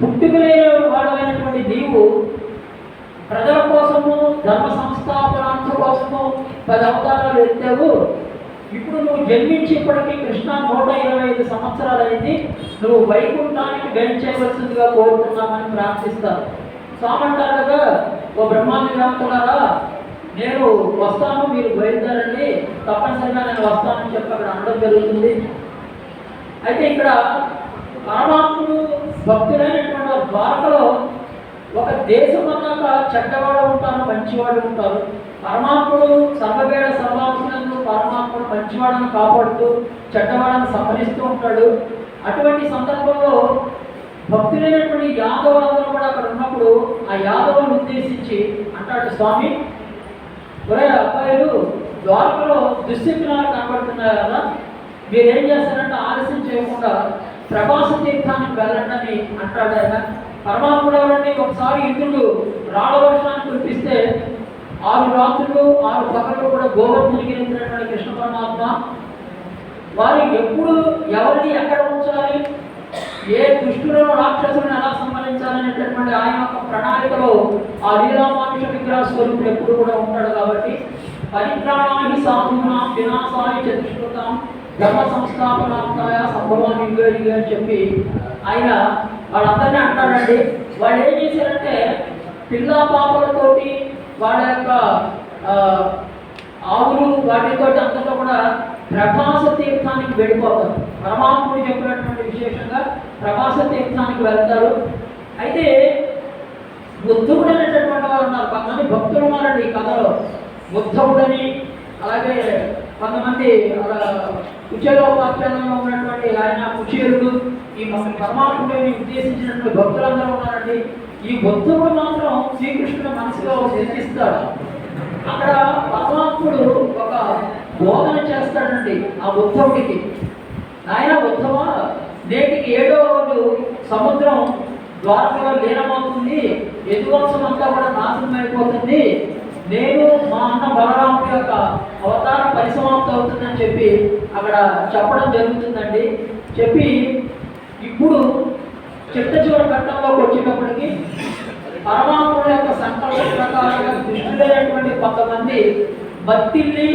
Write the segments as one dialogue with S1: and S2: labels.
S1: పుట్టుకలేని వాడమైనటువంటి నీవు ప్రజల కోసము ధర్మ సంస్థాపనాంశ కోసము పది అవతారాలు ఎత్తావు. ఇప్పుడు నువ్వు జన్మించి ఇప్పటికీ కృష్ణ నూట ఇరవై ఐదు సంవత్సరాలు నువ్వు వైకుంఠానికి చేయవలసిందిగా కోరుకుంటున్నామని ప్రార్థిస్తాను. సామంటారుగా ఓ బ్రహ్మాండ వ్యాప్తులారా నేను వస్తాను మీరు బయలుదేరండి. తప్పనిసరిగా నేను వస్తానని చెప్పి అక్కడ అనడం జరుగుతుంది. అయితే ఇక్కడ పరమాత్ముడు భక్తులైనటువంటి ద్వారకలో ఒక దేశం అన్నాక చెడ్డవాడు ఉంటారు మంచివాడు ఉంటారు. పరమాత్ముడు సర్వవేడ సర్వాంశులను పరమాత్ముడు మంచివాడని కాపాడుతూ చెడ్డవాడని సంహరిస్తూ ఉంటాడు. అటువంటి సందర్భంలో భక్తులైనటువంటి యాదవులందరూ కూడా అక్కడ ఉన్నప్పుడు ఆ యాదవులను ఉద్దేశించి అంటాడు స్వామి ఒరే అబ్బాయిలు ద్వారకలో దుశ్శక్తులు కనబడుతున్నాయి కదా. మీరేం చేస్తారంటే ఆలస్యం చేయకుండా ప్రభాస తీర్థానికి వెళ్ళండి అని అంటాడు ఆయన పరమాత్ముడు ఎవరండి? ఒకసారి ఇంద్రుడు రాళ్ళ వర్షాన్ని కురిపిస్తే ఆరు రాత్రులు ఆరు పగలు కూడా గోవర్ తిరిగినటువంటి కృష్ణ పరమాత్మ వారు ఎప్పుడు ఎవరిని ఎక్కడ ఉంచాలి? ఏ దుష్టులను రాక్షసులను ఎలా సంహరించాలనేటటువంటి ఆయన యొక్క ప్రణాళికలో ఆ లీలామానుష విగ్రహ స్వరూపుడు ఎప్పుడు కూడా ఉంటాడు కాబట్టి పరిత్రాణాన్ని సాధునా వినాశాన్ని చతుష్కృతాం. ధర్మ సంస్థాపనాంతాయ సంభవాన్ని ఇవ్వేది అని చెప్పి ఆయన వాళ్ళందరినీ అంటాడండి. వాళ్ళు ఏం చేశారంటే పిల్ల పాపలతోటి వాళ్ళ యొక్క ఆవులు వాటితో అంతటా కూడా ప్రభాస తీర్థానికి వెళ్ళిపోతారు. పరమాత్ముడు చెప్పినటువంటి విశేషంగా ప్రభాస తీర్థానికి వెళ్తారు. అయితే బుద్ధుడు అనేటటువంటి వారు ఉన్నారు. కొంతమంది భక్తులు ఉన్నారండి ఈ కథలో. బుద్ధవుడని అలాగే కొంతమంది అలా ఉన్నటువంటి ఆయన కుచేరుడు ఈ మన పరమాత్ముడిని ఉద్దేశించినటువంటి భక్తులందరూ ఉన్నారండి. ఈ బుద్ధుడు మాత్రం శ్రీకృష్ణుడు మనసులో శంకిస్తాడు అక్కడ పరమాత్ముడు ఒక బోధన చేస్తాడండి ఆ ఉద్ధవుడికి. ఆయన ఉద్ధవ నేటికి ఏడో రోజు సముద్రం ద్వారకలో లీనమవుతుంది. ఎదువంశం అంతా కూడా నాశనం అయిపోతుంది నేను మా అన్న బలరాము యొక్క అవతారం పరిసమాప్తి అవుతుందని చెప్పి అక్కడ చెప్పడం జరుగుతుందండి. చెప్పి ఇప్పుడు చిట్ట చివరి ఘట్టంలోకి వచ్చేటప్పటికి పరమాత్ముడు యొక్క సంకల్ప ప్రకారంగా దృష్టిలేనటువంటి కొంతమంది భక్తిల్ని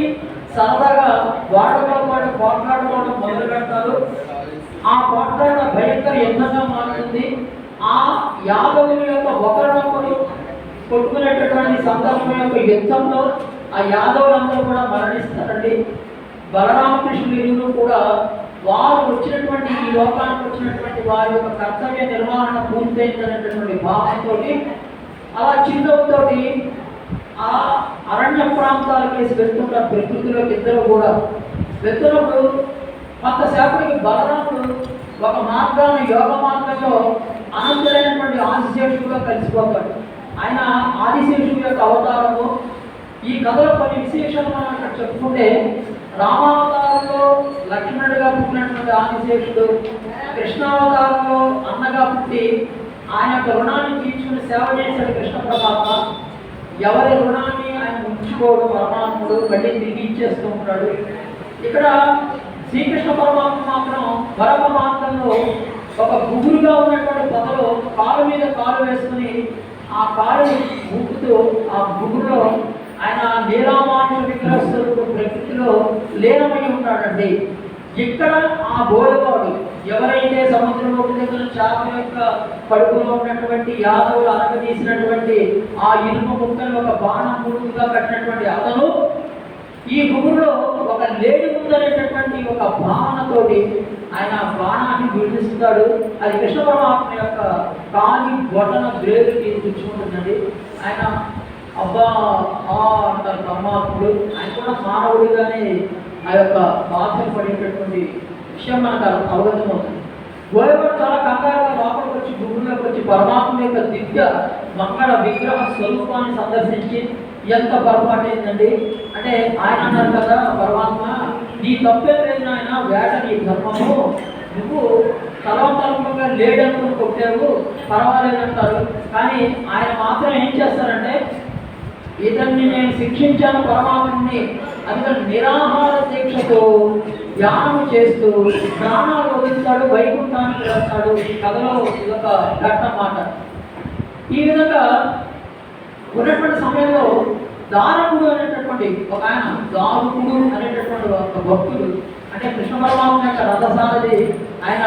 S1: సరదాగా వాడలో వాడు పోట్లాడుకోవడం మొదలు పెడతారు. ఆ పోట్లాట భయంకర యుద్ధంగా మారుతుంది. ఆ యాదవుల యొక్క ఒకరినొకరు కొట్టుకునేటటువంటి సందర్భం యొక్క యుద్ధంలో ఆ యాదవులందరూ కూడా మరణిస్తారండి. బలరామకృష్ణులు కూడా వారు వచ్చినటువంటి ఈ లోకానికి వచ్చినటువంటి వారి యొక్క కర్తవ్య నిర్వహణ పూర్తయిందనేటటువంటి భావంతో అలా చిరునవ్వుతోటి ఆ అరణ్య ప్రాంతాలకేసి వెళ్తున్న ప్రకృతిలోకి ఇద్దరు కూడా. వెళ్తున్నప్పుడు కొంతసేపటికి బలరాముడు ఒక మార్గాన్ని యోగ మార్గంలో అనంతరైనటువంటి ఆదిశేషుడుగా కలిసిపోతాడు. ఆయన ఆదిశేషుడు యొక్క అవతారము. ఈ కథలో కొన్ని విశేషాలు మనం ఇక్కడ చెప్పుకుంటే రామావతారంలో లక్ష్మణుడిగా పుట్టినటువంటి ఆదిశేషుడు కృష్ణావతారంలో అన్నగా పుట్టి ఆయన యొక్క రుణాన్ని తీర్చుకుని సేవ చేశాడు కృష్ణ పరమాత్మ ఎవరి రుణాన్ని ఆయన ఉంచుకోడు పరమాత్ముడు మళ్ళీ తిరిగి ఇచ్చేస్తూ ఉంటాడు ఇక్కడ శ్రీకృష్ణ పరమాత్మ మాత్రం పరమ మార్గంలో ఒక గుగురుగా ఉన్నటువంటి పొదలో కాలు మీద కాలు వేసుకుని ఆ కాలు ముక్కుతో ఆ గుగురులో ఆయన నీలామాన్య విగ్రహ స్వరూప ప్రకృతిలో లీనమై ఉంటాడండి ఇక్కడ ఆ బోయవాడు ఎవరైతే సముద్రంలో దగ్గర చేప యొక్క కడుపులో ఉన్నటువంటి యాదవులు అరగదీసినటువంటి ఆ ఇనుము ముక్కలు ఒక బాణం పూర్తిగా కట్టినటువంటి అతను ఈ గురులో ఒక లేడి ఉందనేటటువంటి ఒక భావనతోటి ఆయన ప్రాణాన్ని బాణాన్ని విడిస్తాడు అది కృష్ణ పరమాత్మ యొక్క కాని బొటన బ్రేలుకి తెచ్చుకుంటుందండి ఆయన అబ్బా ఆ అంటారు పరమాత్ముడు. ఆయన కూడా మానవుడిగానే ఆ యొక్క బాధ్యత పడేటటువంటి విషయం మనకు అవగతమవుతుంది గోయవాడు చాలా కంగారుగా లోపలికి వచ్చి గురువులోకి వచ్చి పరమాత్మ యొక్క దివ్య మంగళ విగ్రహ స్వరూపాన్ని సందర్శించి ఎంత పొరపాటు అయిందండి అంటే ఆయన అన్నారు కదా పరమాత్మ నీ తప్పే లేదు నాయన వేట నీ ధర్మము. నువ్వు తలవంతరంగా లేడనుకుని కొట్టావు పర్వాలేదంటారు. కానీ ఆయన మాత్రం ఏం చేస్తారంటే ఇతన్ని నేను శిక్షించాను పరమాత్మని అందుకని నిరాహార దీక్షతో ధ్యానం చేస్తూ ప్రాణాలు వదిలిస్తాడు వైకుంఠానికి వెళ్తాడు ఈ కథలో ఇదొక ఘట్టం మాట ఈ విధంగా ఉన్నటువంటి సమయంలో దారకుడు అనేటటువంటి ఒక ఆయన దారుకుడు అనేటటువంటి ఒక భక్తుడు. అంటే కృష్ణ పరమాత్మ యొక్క రథసారథి ఆయన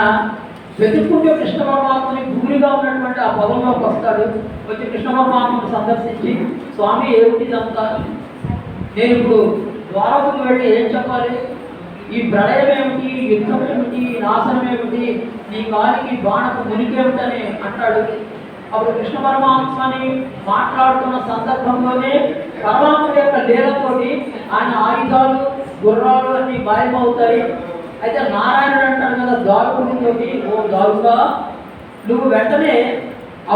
S1: వెతుక్కుంటే కృష్ణ పరమాత్మని గురిగా ఉన్నటువంటి ఆ పదంలోకి వస్తాడు. వచ్చి కృష్ణ పరమాత్మను సందర్శించి స్వామి ఏమిటి ఇదంతా? నేను ఇప్పుడు ద్వారకుడు వెళ్ళి ఏం చెప్పాలి? ఈ ప్రళయం ఏమిటి? యుద్ధం ఏమిటి? నాశనం ఏమిటి? నీ కాలికి బాణకు మునికేమిటని అంటాడు. అప్పుడు కృష్ణ పరమాత్మని మాట్లాడుతున్న సందర్భంలోనే పరమాత్మ యొక్క లీలతోటి ఆయన ఆయుధాలు గుర్రాలు అన్ని మాయమవుతాయి. అయితే నారాయణుడు అంటాడు కదా దారుకుడితోటి ఓ దారుగా నువ్వు వెంటనే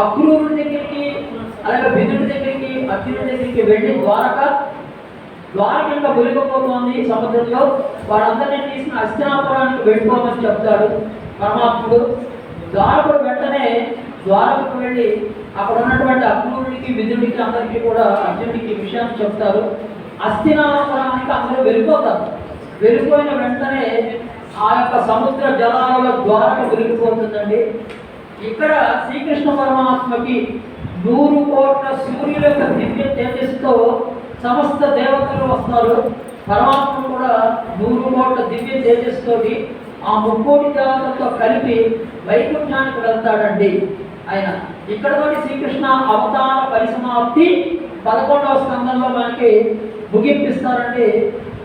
S1: అక్రూరుడి దగ్గరికి అలాగే బిందుడి దగ్గరికి అర్జునుడి దగ్గరికి వెళ్ళి ద్వారక ద్వారక ఇంకా వెలుగపోతోంది సముద్రంలో. వారందరినీ తీసుకుని అస్తినాపురానికి వెళ్ళిపోమని చెప్తాడు పరమాత్ముడు. ద్వారకుడు వెంటనే ద్వారకకు వెళ్ళి అక్కడ ఉన్నటువంటి అర్జునుడికి విధుడికి అందరికీ కూడా అర్జునుడికి విషయాన్ని చెప్తారు. అస్థినాపురానికి అందరూ వెళ్ళిపోతారు. వెళ్ళిపోయిన వెంటనే ఆ యొక్క సముద్ర జలాల ద్వారక వెళ్ళిపోతుందండి ఇక్కడ శ్రీకృష్ణ పరమాత్మకి నూరు కోట్ల సూర్యుల యొక్క దివ్య తేజస్సుతో సమస్త దేవతలు వస్తారు. పరమాత్మ కూడా నూరు కోట్ల దివ్య తేజస్సుతోటి ఆ ముక్కోటి దేవతలతో కలిపి వైకుంఠానికి వెళ్తాడండి. ఆయన ఇక్కడతోటి శ్రీకృష్ణ అవతార పరిసమాప్తి పదకొండవ స్కందంలో మనకి ముగింపిస్తారండి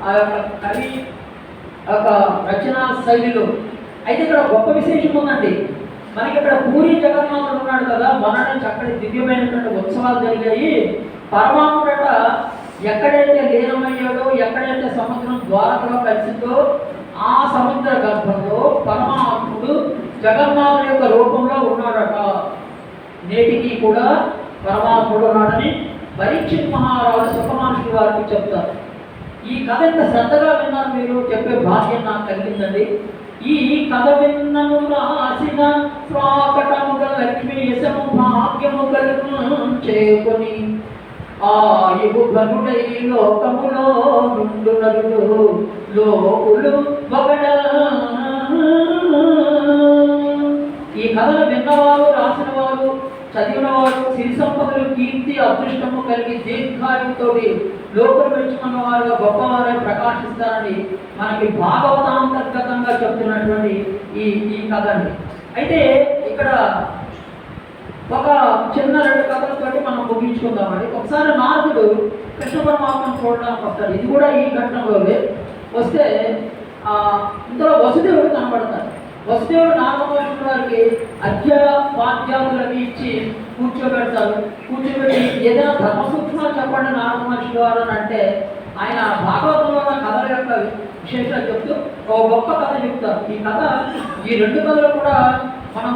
S1: ఆ యొక్క కవి ఒక రచనా శైలిలో. అయితే ఇక్కడ గొప్ప విశేషం ఉందండి. మనకి ఇక్కడ పూరి జగన్నాథుడు ఉన్నాడు కదా మొన్ననే చక్కటి దివ్యమైనటువంటి ఉత్సవాలు జరిగాయి. పరమాత్ముడట ఎక్కడైతే లీనమయ్యాడో ఎక్కడైతే సముద్రం ద్వారకలో కలిసిందో ఆ సముద్ర గర్భంలో పరమాత్ముడు జగన్నాథ యొక్క రూపంలో ఉన్నాడట. నేటికి కూడా పరమాత్ముడు ఉన్నాడని పరీక్షిత్ మహారాజు సుఖమానుషులు వారికి చెప్తారు. ఈ కథ ఎంత శ్రద్ధగా విన్నారు మీరు? చెప్పే భాగ్యం నాకు కలిగిందండి. ఈ కథ విన్నను రాసిన స్వాకటముగ లక్ష్మి యశము భాగ్యము చేకొని ఆయువు ఘనుడై లోకములో నుండు నలుడు లోకులు బగడ కథలు విన్నవారు రాసిన వారు చదివిన వారు సిరి సంపదలు కీర్తి అదృష్టము కలిగి దీర్ఘాయుతో లోకం పెంచుకున్న వారుగా గొప్పవారై ప్రకాశిస్తారని మనకి భాగవతాంతర్గతంగా చెప్తున్నటువంటి ఈ ఈ కథ అండి. అయితే ఇక్కడ ఒక చిన్న రెండు కథలతోటి మనం ముగించుకుందామండి. ఒకసారి నారదుడు కృష్ణ పరమాత్మను చూడడానికి వస్తాడు. ఇది కూడా ఈ ఘట్టంలోనే. వస్తే ఇంతలో వసుదేవుడు కనబడతాడు. వసుదేవుడు నాగమహర్షుల గారికి అధ్య పాఠ్యాదులకి ఇచ్చి కూర్చోబెడతారు కూర్చోబెట్టి ఏదైనా ధర్మ చెప్పండి నాగమహర్షుల గారు అని అంటే ఆయన భాగవతంలో ఉన్న కథల యొక్క విశేషాలు చెప్తూ ఒక గొప్ప కథ చెప్తారు. ఈ కథ ఈ రెండు కథలు కూడా మనం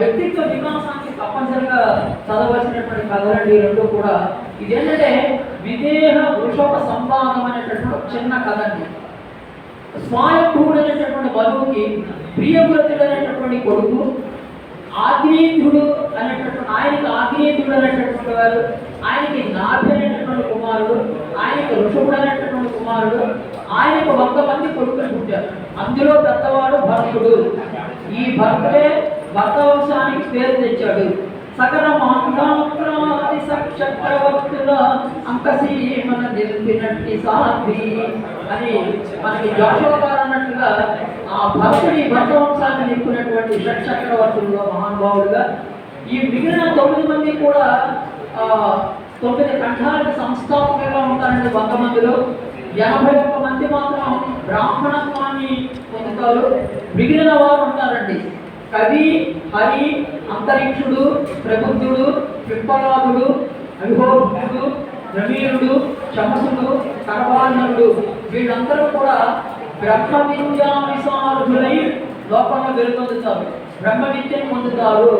S1: వ్యక్తిత్వ వికాసానికి తప్పనిసరిగా చదవలసినటువంటి కథలండి ఈ రెండు కూడా. ఇదేంటంటే విదేహ వృషభ సంవాదం అనేటటువంటి చిన్న కథ అండి స్వాయభూడు అనేటటువంటి మనువుకి అనేటటువంటి కొడుకు ఆగ్నేయుడు అనేటటువంటి ఆయనకి ఆగ్నేయుడు అనేటటువంటి వారు ఆయనకి నాభి అనేటటువంటి కుమారుడు ఆయనకి ఋషభుడు అనేటటువంటి కుమారుడు ఆయనకు వంద మంది కొడుకులు పుట్టారు. అందులో పెద్దవాడు భక్తుడు ఈ భక్తుడే భర్త వంశానికి పేరు తెచ్చాడు. అంకసీమన నిలిపినట్టి సాధ్వి అని మనకి జోషువ గారు అన్నట్టుగా ఆ భక్తుడి భక్తవంశాన్ని నింపినటువంటి షట్చక్రవర్తుల్లో మహానుభావుడుగా ఈ మిగిలిన తొమ్మిది మంది కూడా తొమ్మిది ఖండాలకు సంస్థాపకులుగా ఉంటారండి వంద మందిలో ఎనభై ఒక్క మంది మాత్రం బ్రాహ్మణత్వాన్ని పొందుతారు. మిగిలిన వారు ఉంటారండి. కవి హరి అంతరిక్షుడు ప్రబుద్ధుడు పిప్పలాదుడు అవిహోరుడు రమీరుడు చమసుడు కరవాణరుడు వీళ్ళందరూ కూడా బ్రహ్మ విద్యా విశాలులై లోకంలో వెలుగొందుతారు. బ్రహ్మ విద్యను పొందుతారు.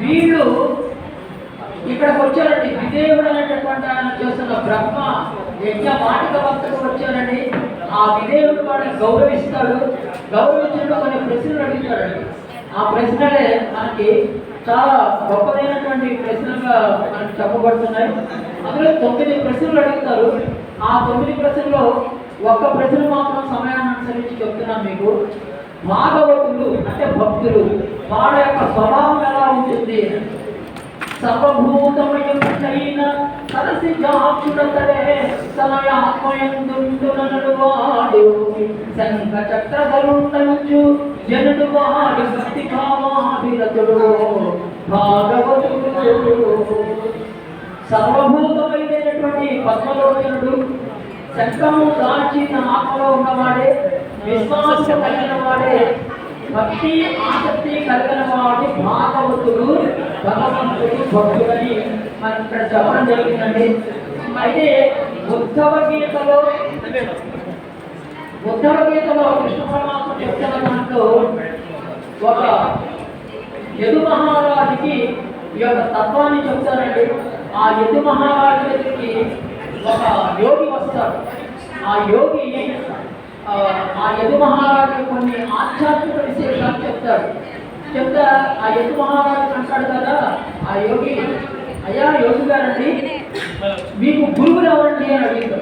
S1: వీళ్ళు ఇక్కడికి వచ్చారండి విదేవుడు అనేటటువంటి ఆయన చేస్తున్న బ్రహ్మ యజ్ఞ మాటిక భక్తుడు వచ్చారండి ఆ విదేవుడు వాడిని గౌరవిస్తాడు. గౌరవించడం కొన్ని ప్రశ్నలు అడుగుతాడండి. ఆ ప్రశ్నలే మనకి చాలా గొప్పదైనటువంటి ప్రశ్నలుగా మనకు చెప్పబడుతున్నాయి. అందులో తొమ్మిది ప్రశ్నలు అడుగుతారు. ఆ తొమ్మిది ప్రశ్నల్లో ఒక్క ప్రశ్న మాత్రం సమయాన్ని అనుసరించి చెప్తున్నాను మీకు. భాగవతులు అంటే భక్తులు వాళ్ళ యొక్క స్వభావం ఎలా ఉంటుంది? సర్వభూతమైన సరసి జాక్షుడతడే తనయ ఆత్మయందుండు వాడు శంఖ చక్రధరుండనుచు జనుడు వాడు భక్తి భావాభిరతుడు భాగవతుడు. సర్వభూతమైనటువంటి పద్మలోచనుడు శంఖము దాల్చిన ఆత్మలో ఉన్నవాడే విశ్వాసం కలిగిన వాడే భక్తి ఆసక్తి కలిగిన వాడి భాగవతుడు భగవంతుడు భక్తుడని మనం ఇక్కడ చెప్పడం జరిగిందండి. అయితే ఉద్ధవ గీతలో ఉత్తర గీతలో కృష్ణ పరమాత్మ చెప్తున్న దాంట్లో ఒక యదు మహారాజుకి ఈ యొక్క తత్వాన్ని చెప్తారండి ఆ యదు మహారాజు దగ్గరికి ఒక యోగి వస్తాడు ఆ యోగి ఆ, యదు మహారాజు కొన్ని ఆధ్యాత్మిక విశేషాలు చెప్తాడు. చెప్తా ఆ యదు మహారాజు అంటాడు కదా ఆ యోగి అయ్యా యోగి గారండి మీకు గురువులు ఎవరండి? అని అడిగాడు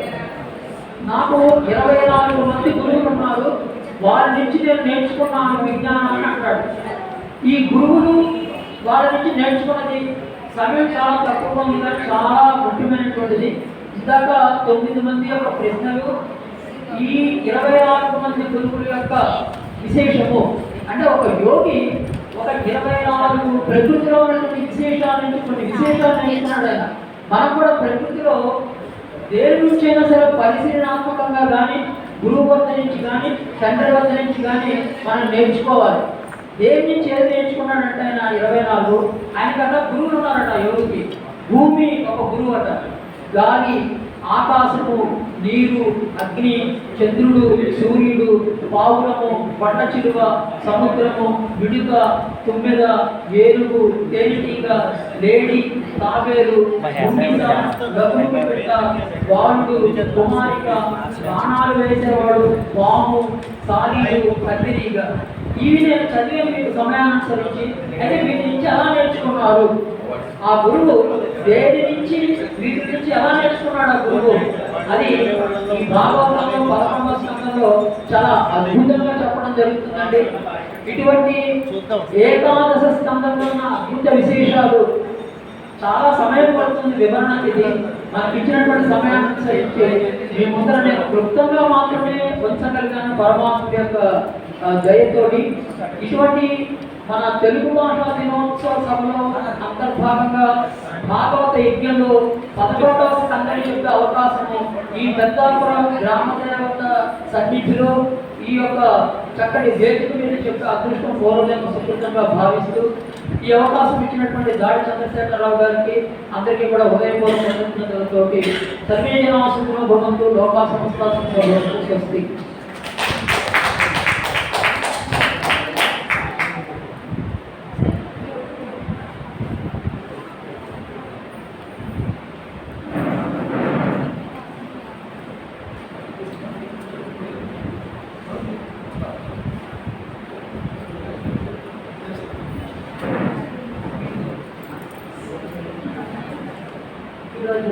S1: నాకు ఇరవై నాలుగు మంది గురువులు ఉన్నారు. వారి నుంచి నేను నేర్చుకున్నాను విజ్ఞానం అని అంటాడు. ఈ గురువులు వారి నుంచి నేర్చుకున్నది సమయం చాలా తక్కువ ఉంది చాలా ముఖ్యమైనటువంటిది. ఇందాక తొమ్మిది మంది యొక్క ప్రశ్నలు ఈ ఇరవై నాలుగు మంది గురువుల యొక్క విశేషము. అంటే ఒక యోగి ఒక ఇరవై నాలుగు ప్రకృతిలో ఉన్నటువంటి విశేషాల నుంచి కొన్ని విశేషాలు నేర్చుకున్నాడు ఆయన. మనం కూడా ప్రకృతిలో దేని నుంచి అయినా సరే పరిశీలనాత్మకంగా కానీ గురువు వద్ద నుంచి కానీ తండ్రి వద్ద నుంచి కానీ మనం నేర్చుకోవాలి. దేని నుంచి ఏది నేర్చుకున్నాడంటే ఆయన ఇరవై నాలుగు. ఆయన కన్నా గురువులు ఉన్నారట యోగికి. భూమి ఒక గురువు అట గాలి ఆకాశము నీరు అగ్ని చంద్రుడు సూర్యుడు పావురము పంట చిలువ సముద్రము విడుక తుమ్మెద ఏనుగు తేనెటీగ లేడి తాబేలు పెట్ట, బాలుడు కుమారిక బాణాలు వేసేవాడు పాము సాలీలు కత్తిరీగ. ఇవి నేను చదివాను మీకు సమయానుసరించి అయితే మీరు నుంచి ఎలా నేర్చుకున్నారు. ఆ గురువు దేని నుంచి వీటి నుంచి ఎలా నేర్చుకున్నాడు ఆ గురువు? అది ఈ భాగవతంలో పరమ స్కందంలో చాలా అద్భుతంగా చెప్పడం జరుగుతుందండి. ఇటువంటి ఏకాదశ స్కందంలో ఉన్న అద్భుత విశేషాలు చాలా సమయం పడుతుంది వివరణకి ఇది మనకి ఇచ్చినటువంటి సమయాన్ని అనుసరించి మీ ముందర నేను క్లుప్తంగా మాత్రమే ఉంచగలిగాను పరమాత్మ యొక్క దయతోటి ఇటువంటి మన తెలుగు భాషా దినోత్సవ సభలో అంతర్భాగంగా భాగవత యజ్ఞంలో పదకొండవ స్కందని చెప్పే అవకాశము ఈ పెద్దాపురం గ్రామ దేవత సన్నిధిలో ఈ యొక్క చక్కటి వేదిక మీద చెప్పే అదృష్టం పూర్వజన్మ సుకృతంగా భావిస్తూ ఈ అవకాశం ఇచ్చినటువంటి దాడి చంద్రశేఖరరావు గారికి అందరికీ కూడా ఉదయపూర్వక సర్వే జనాసుకున్న భవంతు లోకా సంస్థ స్వస్తి
S2: ఈరోజు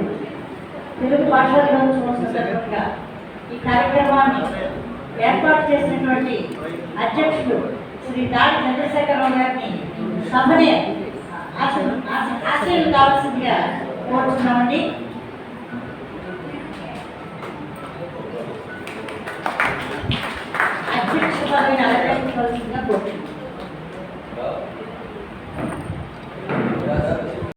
S2: తెలుగు భాషా దినోత్సవం సందర్భంగా ఈ కార్యక్రమాన్ని ఏర్పాటు చేసినటువంటి అధ్యక్షుడు శ్రీ దాడి చంద్రశేఖరరావు గారిని సభనే ఆశ- ఆశీర్లు కావాల్సిందిగా కోరుతున్నామండి అధ్యక్ష పదవిని అలంకరించవలసిందిగా కోరుతున్నాం